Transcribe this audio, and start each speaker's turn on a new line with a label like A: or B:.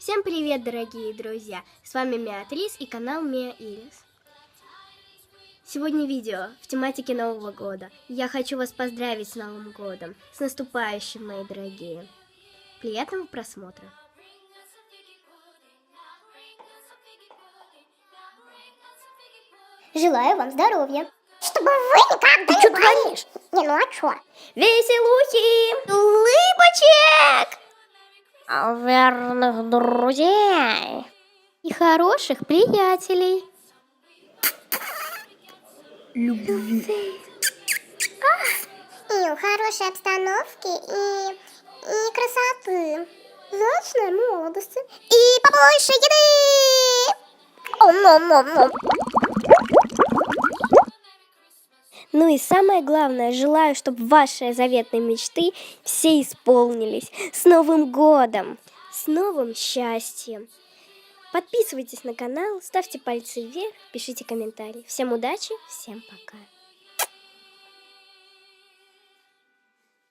A: Всем привет, дорогие друзья! С вами Меатрис и канал Меа Ирис. Сегодня видео в тематике Нового года. Я хочу вас поздравить с Новым годом, с наступающим, мои дорогие. Приятного просмотра!
B: Желаю вам здоровья. Чтобы вы никогда
A: Ты
B: не болели. Не, ну а чё?
A: Веселухи!
B: Улыбочек! Верных друзей.
A: И хороших приятелей!
B: И хорошей обстановки, и, и красоты. Вечной молодости. И побольше еды! Ом-ном-ном-ном.
A: Ну и самое главное, желаю, чтобы ваши заветные мечты все исполнились. С Новым годом! С новым счастьем! Подписывайтесь на канал, ставьте пальцы вверх, пишите комментарии. Всем удачи, всем пока!